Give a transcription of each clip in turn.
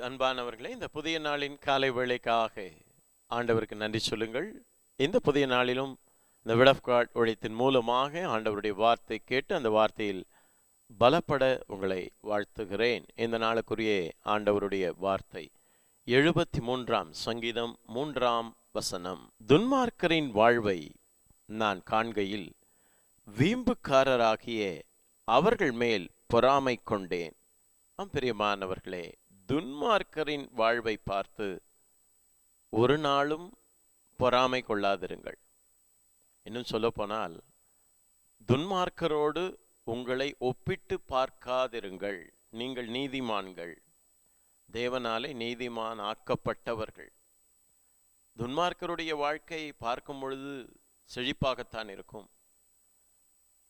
அன்பானவர்களே இந்த புதிய நாளின் காலை வேளைக்காக ஆண்டவருக்கு நன்றி சொல்லுங்கள். இந்த புதிய நாளிலும் இந்த விட் ஆஃப் காட் உழைத்தின் மூலமாக ஆண்டவருடைய வார்த்தை கேட்டு அந்த வார்த்தையில் பலப்பட உங்களை வாழ்த்துகிறேன். இந்த நாளுக்குரிய ஆண்டவருடைய வார்த்தை. எழுபத்தி மூன்றாம் சங்கீதம் மூன்றாம் வசனம். துன்மார்க்கரின் வாழ்வை நான் காண்கையில் வீம்புக்காரராகிய அவர்கள் மேல் பொறாமை கொண்டேன். ஆம் பிரியமானவர்களே துன்மார்க்கரின் வாழ்வை பார்த்து ஒரு நாளும் பொறாமை கொள்ளாதிருங்கள். இன்னும் சொல்லப்போனால் துன்மார்க்கரோடு உங்களை ஒப்பிட்டு பார்க்காதிருங்கள். நீங்கள் நீதிமான்கள். தேவனாலே நீதிமான் ஆக்கப்பட்டவர்கள். துன்மார்க்கருடைய வாழ்க்கையை பார்க்கும் பொழுது செழிப்பாகத்தான் இருக்கும்.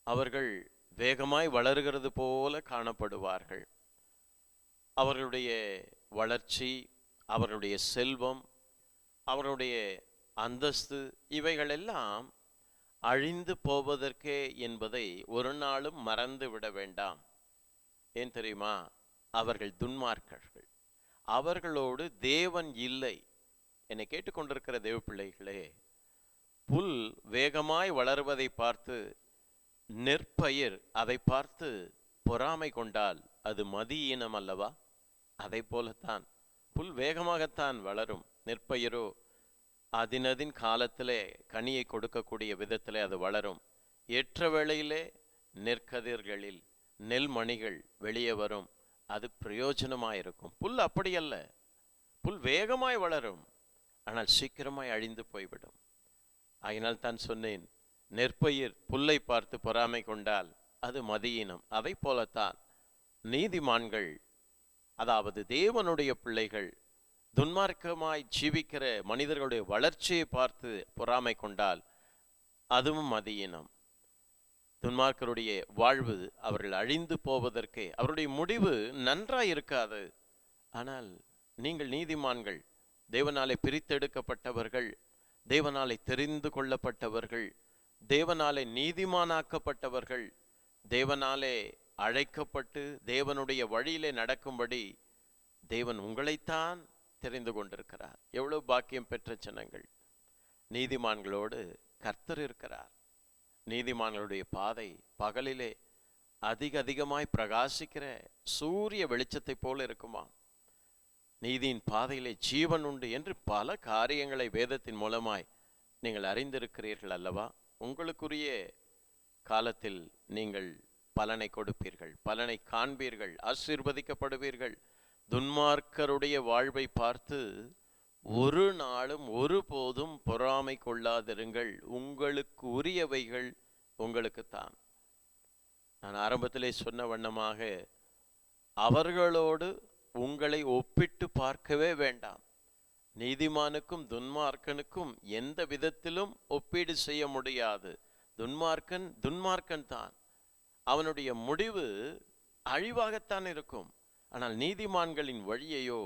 அவர்கள் வேகமாய் வளருகிறது போல காணப்படுவார்கள். அவர்களுடைய வளர்ச்சி அவர்களுடைய செல்வம் அவர்களுடைய அந்தஸ்து இவைகளெல்லாம் அழிந்து போவதற்கே என்பதை ஒரு நாளும் மறந்து விட வேண்டாம். ஏன் தெரியுமா? அவர்கள் துன்மார்க்கர்கள். அவர்களோடு தேவன் இல்லை. என்னை கேட்டுக்கொண்டிருக்கிற தேவ பிள்ளைகளே புல் வேகமாய் வளர்வதை பார்த்து நெற்பயிர் அதை பார்த்து பொறாமை கொண்டால் அது மதியீனம் அல்லவா? அதை போலத்தான். புல் வேகமாகத்தான் வளரும். நெற்பயிரோ அதினதின் காலத்திலே கனியை கொடுக்கக்கூடிய விதத்திலே அது வளரும். ஏற்ற வேளையிலே நெற்கதிர்களில் நெல் மணிகள் வெளியே வரும். அது பிரயோஜனமாயிருக்கும். புல் அப்படியல்ல. புல் வேகமாய் வளரும். ஆனால் சீக்கிரமாய் அழிந்து போய்விடும். ஆகினால் தான் சொன்னேன் நெற்பயிர் புல்லை பார்த்து பொறாமை கொண்டால் அது மதியினம். அதை போலத்தான் நீதிமான்கள் அதாவது தேவனுடைய பிள்ளைகள் துன்மார்க்கமாய் ஜீவிக்கிற மனிதர்களுடைய வளர்ச்சியை பார்த்து பொறாமை கொண்டால் அதுவும் மதியினம். துன்மார்க்கருடைய வாழ்வு அவர்கள் அழிந்து போவதற்கு அவருடைய முடிவு நன்றாய் இருக்காது. ஆனால் நீங்கள் நீதிமான்கள் தேவனாலே பிரித்தெடுக்கப்பட்டவர்கள் தேவனாலே தெரிந்து கொள்ளப்பட்டவர்கள் தேவனாலே நீதிமானாக்கப்பட்டவர்கள் தேவனாலே அழைக்கப்பட்டு தேவனுடைய வழியிலே நடக்கும்படி தேவன் உங்களைத்தான் தெரிந்து கொண்டிருக்கிறார். எவ்வளவு பாக்கியம் பெற்ற சின்னங்கள் நீதிமான்களோடு கர்த்தர் இருக்கிறார். நீதிமான்களுடைய பாதை பகலிலே அதிக அதிகமாய் பிரகாசிக்கிற சூரிய வெளிச்சத்தை போல இருக்குமா. நீதியின் பாதையிலே ஜீவன் உண்டு என்று பல காரியங்களை வேதத்தின் மூலமாய் நீங்கள் அறிந்திருக்கிறீர்கள் அல்லவா. உங்களுக்குரிய காலத்தில் நீங்கள் பலனை கொடுப்பீர்கள் பலனை காண்பீர்கள் ஆசீர்வதிக்கப்படுவீர்கள். துன்மார்க்கருடைய வாழ்வை பார்த்து ஒரு நாளும் ஒருபோதும் பொறாமை கொள்ளாதிருங்கள். உங்களுக்கு உரியவைகள் உங்களுக்குத்தான் நான் ஆரம்பத்திலே சொன்ன வண்ணமாக அவர்களோடு உங்களை ஒப்பிட்டு பார்க்கவே வேண்டாம். நீதிமானுக்கும் துன்மார்க்கனுக்கும் எந்த விதத்திலும் ஒப்பீடு செய்ய முடியாது. துன்மார்க்கன் துன்மார்க்கன் தான். அவனுடைய முடிவு அழிவாகத்தான் இருக்கும். ஆனால் நீதிமான்களின் வழியையோ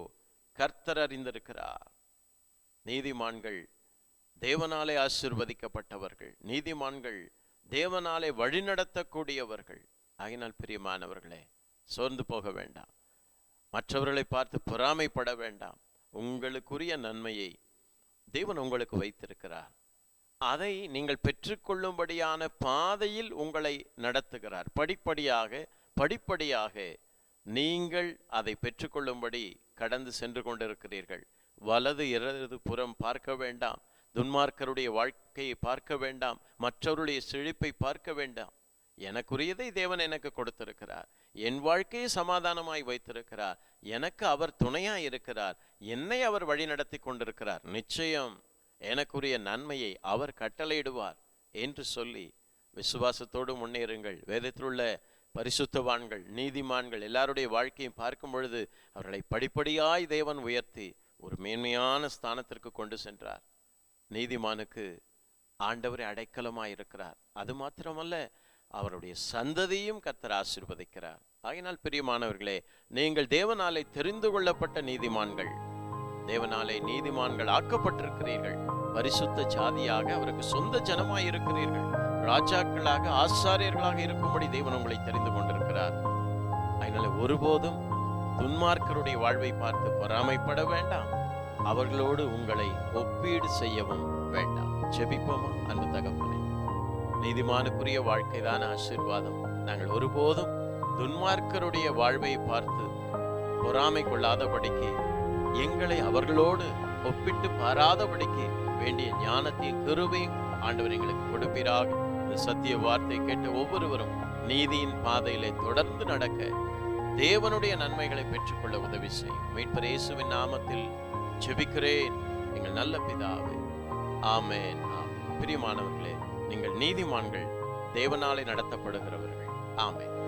கர்த்தர் அறிந்திருக்கிறார். நீதிமான்கள் தேவனாலே ஆசிர்வதிக்கப்பட்டவர்கள். நீதிமான்கள் தேவனாலே வழிநடத்தக்கூடியவர்கள். ஆகினால் பிரியமானவர்களே சோர்ந்து போக வேண்டாம். மற்றவர்களை பார்த்து பொறாமைப்பட வேண்டாம். உங்களுக்குரிய நன்மையை தேவன் உங்களுக்கு வைத்திருக்கிறார். அதை நீங்கள் பெற்றுக்கொள்ளும்படியான பாதையில் உங்களை நடத்துகிறார். படிப்படியாக படிப்படியாக நீங்கள் அதை பெற்றுக்கொள்ளும்படி கடந்து சென்று கொண்டிருக்கிறீர்கள். வலது இடது புறம் பார்க்க வேண்டாம். துன்மார்க்கருடைய வாழ்க்கையை பார்க்க வேண்டாம். மற்றவருடைய செழிப்பை பார்க்க வேண்டாம். எனக்குரியதை தேவன் எனக்கு கொடுத்திருக்கிறார். என் வாழ்க்கையை சமாதானமாய் வைத்திருக்கிறார். எனக்கு அவர் துணையாய் இருக்கிறார். என்னை அவர் வழி நடத்தி கொண்டிருக்கிறார். நிச்சயம் எனக்குரிய நன்மையை அவர் கட்டளையிடுவார் என்று சொல்லி விசுவாசத்தோடு முன்னேறுங்கள். வேதத்தில் உள்ள பரிசுத்தவான்கள் நீதிமான்கள் எல்லாருடைய வாழ்க்கையும் பார்க்கும் பொழுது அவர்களை படிப்படியாய் தேவன் உயர்த்தி ஒரு மேன்மையான ஸ்தானத்திற்கு கொண்டு சென்றார். நீதிமானுக்கு ஆண்டவரை அடைக்கலமாக இருக்கிறார். அது மாத்திரமல்ல அவருடைய சந்ததியும் கத்தர் ஆசிர்வதிக்கிறார். ஆகினால் பிரியமானவர்களே நீங்கள் தேவனாலே தெரிந்து கொள்ளப்பட்ட நீதிமான்கள் தேவனாலே நீதிமான்கள் ஆக்கப்பட்டிருக்கிறீர்கள். பரிசுத்த ஜாதியாக அவருக்கு சொந்த ஜனமாய் இருக்கிறீர்கள் ராஜாக்களாக ஆசாரியர்களாக இருக்கும்படி தேவன் உங்களை தெரிந்து கொண்டிருக்கிறார். அதனால ஒருபோதும் துன்மார்க்கருடைய வாழ்வை பார்த்து பொறாமைப்பட வேண்டாம். அவர்களோடு உங்களை ஒப்பீடு செய்யவும் வேண்டாம். ஜெபிப்போமா அன்பு தகப்பனே? நீதிமானுக்குரிய வாழ்க்கைதான் ஆசீர்வாதம். நாங்கள் ஒருபோதும் துன்மார்க்கருடைய வாழ்வை பார்த்து பொறாமை கொள்ளாதபடிக்கு எங்களை அவர்களோடு ஒப்பிட்டு பாராதபடிக்கு வேண்டிய ஞானத்தையும் கிருபையும் ஆண்டவர் எங்களுக்கு கொடுப்பீராக. இந்த சத்திய வார்த்தை கேட்ட ஒவ்வொருவரும் நீதியின் பாதையிலே தொடர்ந்து நடக்க தேவனுடைய நன்மைகளை பெற்றுக்கொள்ள உதவி செய்யும். மீட்பர் இயேசுவின் நாமத்தில் ஜெபிக்கிறேன். எங்கள் நல்ல பிதாவே. ஆமென். ஆமென். பிரியமானவர்களே நீங்கள் நீதிமான்கள் தேவனாலே நடத்தப்படுகிறவர்கள். ஆமென்.